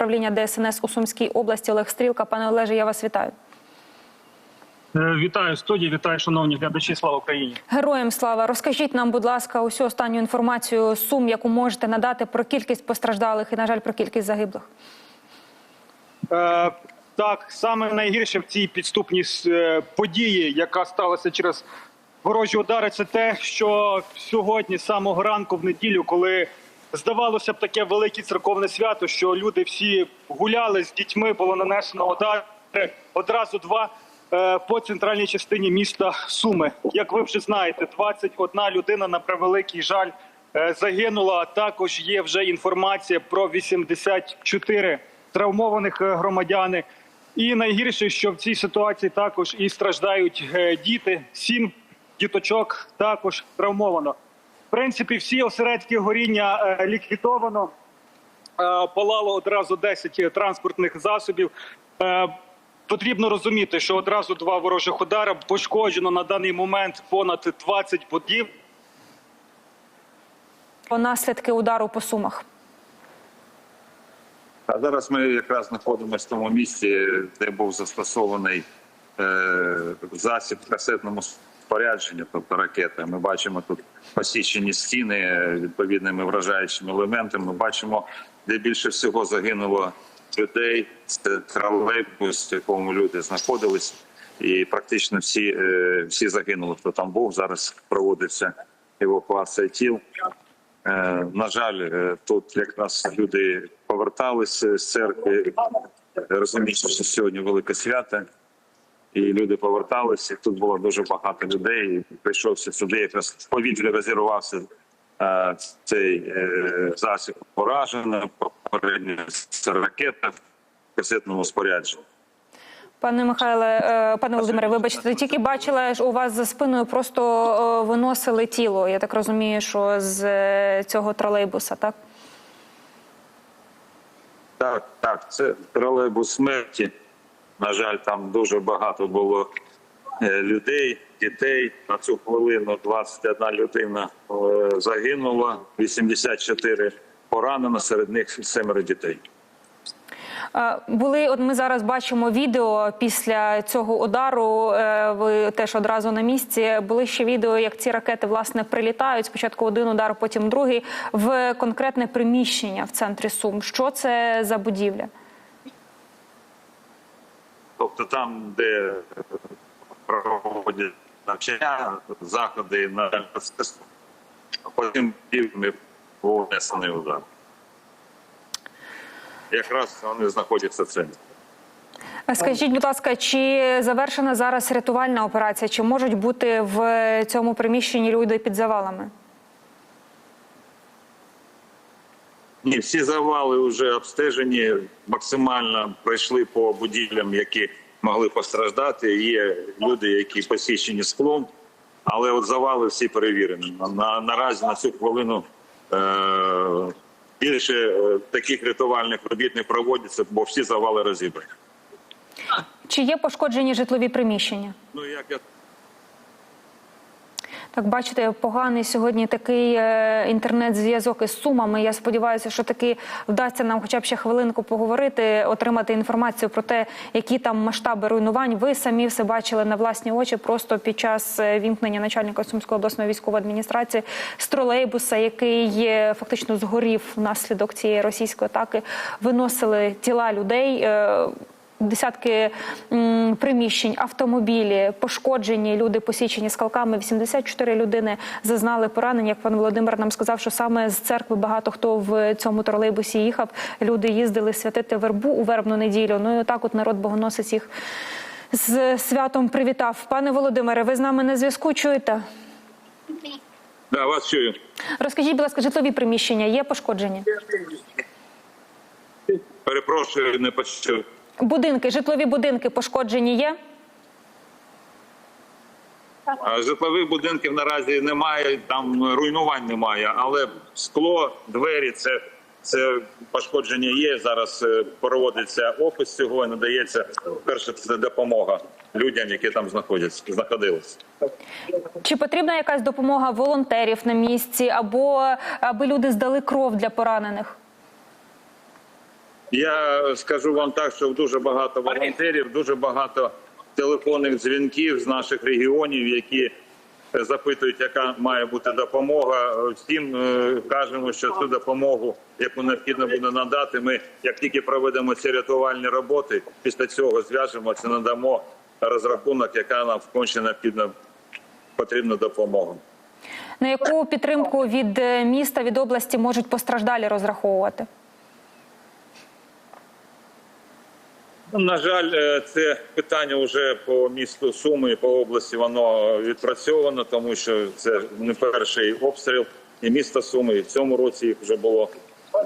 управління ДСНС у Сумській області Олег Стрілка. Пане Олеже, я вас вітаю. Е, Вітаю студії, вітаю, шановні глядачі. Слава Україні. Героям слава. Розкажіть нам, будь ласка, усю останню інформацію сум, яку можете надати про кількість постраждалих і, на жаль, про кількість загиблих. Е, так, саме найгірше в цій підступній е, події, яка сталася через ворожі удари, це те, що сьогодні, з самого ранку, в неділю, коли здавалося б таке велике церковне свято, що люди всі гуляли з дітьми, було нанесено удари одразу два е, по центральній частині міста Суми. Як ви вже знаєте, 21 людина на превеликий жаль е, загинула. Також є вже інформація про 84 травмованих е, громадяни. І найгірше, що в цій ситуації також і страждають діти. Сім діточок також травмовано. В принципі, всі осередки горіння е, ліквідовано. Е, Палало одразу 10 транспортних засобів. Е, Потрібно розуміти, що одразу два ворожих удари пошкоджено на даний момент понад 20 будів. Про наслідки удару по сумах. А зараз ми якраз знаходимося в тому місці, де був застосований е, засіб касетному спорядженню, тобто ракети. Ми бачимо тут посічені стіни відповідними вражаючими елементами. Ми бачимо, де більше всього загинуло людей. Це тролейбус, в якому люди знаходились, і практично всі, е, всі загинули, хто там був. Зараз проводиться евакуація тіл. Е, На жаль, е, тут якраз люди поверталися з церкви, розуміючи, що сьогодні велике свято, і люди поверталися. Тут було дуже багато людей. і Прийшовся сюди, якраз в повітрі розірвався е, цей е, засіб поражено, попередньо це ракета в касетному спорядженні. Пане Михайле, е, пане Володимире, вибачте, тільки бачила, що у вас за спиною просто е, виносили тіло. Я так розумію, що з цього тролейбуса, так? Так, так, це тролейбус смерті. На жаль, там дуже багато було е, людей, дітей. На цю хвилину 21 людина е, загинула, 84 поранено, серед них семеро дітей. Були, от ми зараз бачимо відео після цього удару. е, Ви теж одразу на місці. Були ще відео, як ці ракети власне прилітають. Спочатку один удар, потім другий в конкретне приміщення в центрі Сум. Що це за будівля? Тобто там, де проводять навчання, заходи на мистецтво, а потім півдні внесений удар. Якраз вони знаходяться в центрі. Скажіть, будь ласка, чи завершена зараз рятувальна операція? Чи можуть бути в цьому приміщенні люди під завалами? Ні, всі завали вже обстежені, максимально пройшли по будівлям, які могли постраждати. Є люди, які посічені склом, але от завали всі перевірені. На, на, наразі на цю хвилину е, більше е, таких рятувальних робіт не проводяться, бо всі завали розібрані. Чи є пошкоджені житлові приміщення? Ну як я Так, бачите, поганий сьогодні такий е, інтернет-зв'язок із сумами. Я сподіваюся, що таки вдасться нам хоча б ще хвилинку поговорити, отримати інформацію про те, які там масштаби руйнувань. Ви самі все бачили на власні очі просто під час е, вімкнення начальника Сумської обласної військової адміністрації з тролейбуса, який е, фактично згорів внаслідок цієї російської атаки. Виносили тіла людей. Десятки м, приміщень, автомобілі, пошкоджені люди, посічені скалками. 84 людини зазнали поранень. Як пан Володимир нам сказав, що саме з церкви багато хто в цьому тролейбусі їхав. Люди їздили святити вербу у вербну неділю. Ну і отак, от народ богоносець їх з святом привітав. Пане Володимире, ви з нами на зв'язку чуєте? да, вас чую. Розкажіть, будь ласка, житлові приміщення є пошкоджені? Перепрошую, не почув. Будинки, житлові будинки пошкоджені є? Житлових будинків наразі немає, там руйнувань немає, але скло, двері це, це пошкодження є. Зараз е, проводиться опис цього і надається перша це допомога людям, які там знаходяться, знаходилися. Чи потрібна якась допомога волонтерів на місці, або аби люди здали кров для поранених? Я скажу вам так, що дуже багато волонтерів, дуже багато телефонних дзвінків з наших регіонів, які запитують, яка має бути допомога. Всім е, кажемо, що цю допомогу, яку необхідно буде надати, ми як тільки проведемо ці рятувальні роботи, після цього зв'яжемося, надамо розрахунок, яка нам конче необхідна потрібна допомога. На яку підтримку від е, міста, від області можуть постраждалі розраховувати? На жаль, е, це питання вже по місту Суми і по області воно відпрацьовано, тому що це не перший обстріл і міста Суми. І в цьому році їх вже було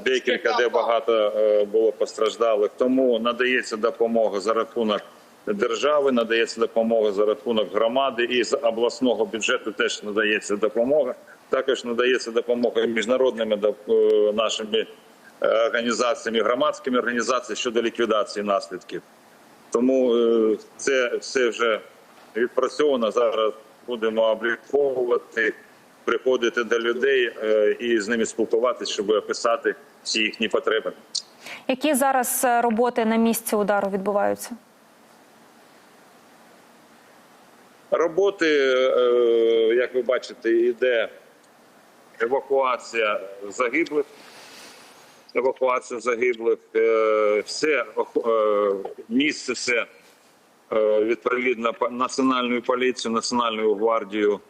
декілька, де багато е, було постраждалих. Тому надається допомога за рахунок держави, надається допомога за рахунок громади, і з обласного бюджету теж надається допомога. Також надається допомога міжнародними е, нашими е, організаціями, громадськими організаціями щодо ліквідації наслідків. Тому е, це все вже відпрацьовано. Зараз будемо обліковувати, приходити до людей е, і з ними спілкуватися, щоб описати всі їхні потреби. Які зараз е, роботи на місці удару відбуваються? Роботи, е, як ви бачите, йде евакуація загиблих. Евакуація загиблих, Е, все е, місце, все е, відповідно по- національною поліцією, національною гвардією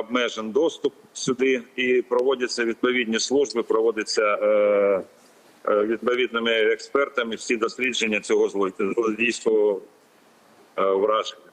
обмежен доступ сюди і проводяться відповідні служби, проводяться відповідними експертами всі дослідження цього зло- злодійського враження.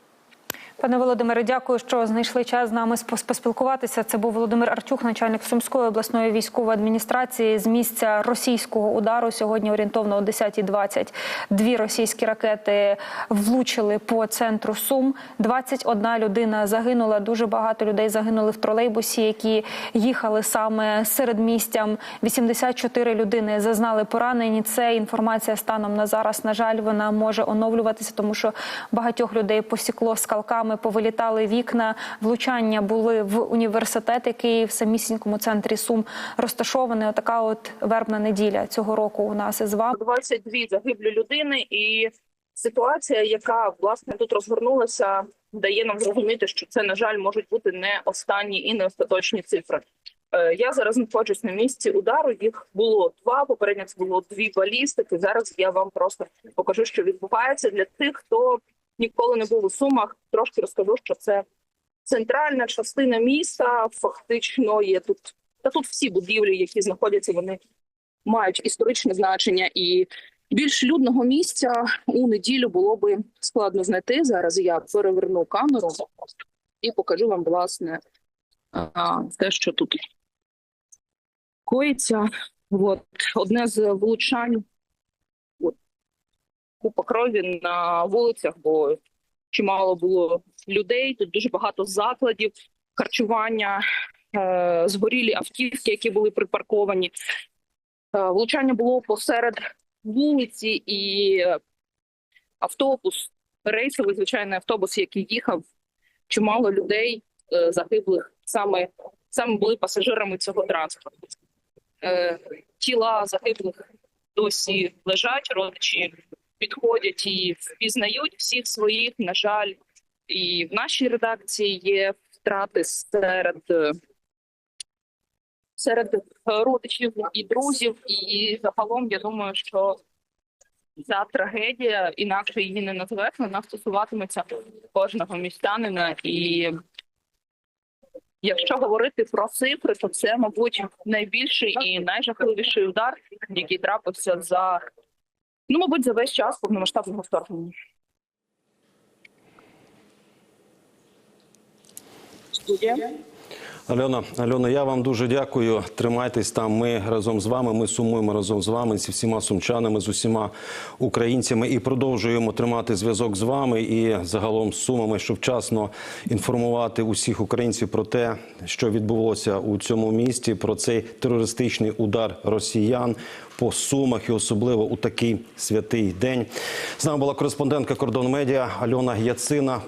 Пане Володимире, дякую, що знайшли час з нами поспілкуватися. Це був Володимир Артюх, начальник Сумської обласної військової адміністрації з місця російського удару. Сьогодні орієнтовно о 10.20 дві російські ракети влучили по центру Сум. 21 людина загинула. Дуже багато людей загинули в тролейбусі, які їхали саме серед містям. 84 людини зазнали поранені. Це інформація станом на зараз. На жаль, вона може оновлюватися, тому що багатьох людей посікло скалками, повилітали вікна. Влучання були в університет, який в самісінькому центрі Сум розташований. Отака от вербна неділя цього року у нас із вами. 22 загиблі людини, і ситуація, яка власне тут розгорнулася, дає нам зрозуміти, що це на жаль можуть бути не останні і не остаточні цифри. Е, Я зараз знаходжусь на місці удару. Їх було два. Попередньо це було дві балістики. Зараз я вам просто покажу, що відбувається для тих, хто ніколи не був у сумах. Трошки розкажу, що це центральна частина міста. Фактично є тут та тут всі будівлі, які знаходяться, вони мають історичне значення і більш людного місця у неділю було би складно знайти. Зараз я переверну камеру і покажу вам власне те, що тут коїться. От одне з влучань. Купа крові на вулицях, бо чимало було людей. Тут дуже багато закладів харчування, е, згорілі автівки, які були припарковані. Е, Влучання було посеред вулиці, і автобус, рейсовий звичайний автобус, який їхав, чимало людей е, загиблих саме, саме були пасажирами цього транспорту. Тіла загиблих досі лежать, родичі підходять і впізнають всіх своїх. На жаль, і в нашій редакції є втрати серед. серед родичів і друзів, і загалом я думаю, що ця трагедія, інакше її не назвеш, вона стосуватиметься кожного містянина. І якщо говорити про цифри, то це, мабуть, найбільший і найжахливіший удар, який трапився за ну, мабуть, за весь час повномасштабного вторгнення. Студія. Альона, Альона, я вам дуже дякую. Тримайтесь там. Ми разом з вами. Ми сумуємо разом з вами, зі всіма сумчанами, з усіма українцями і продовжуємо тримати зв'язок з вами і загалом з сумами, щоб вчасно інформувати усіх українців про те, що відбулося у цьому місті, про цей терористичний удар росіян по сумах і особливо у такий святий день. З нами була кореспондентка кордон медіа Альона Яцина.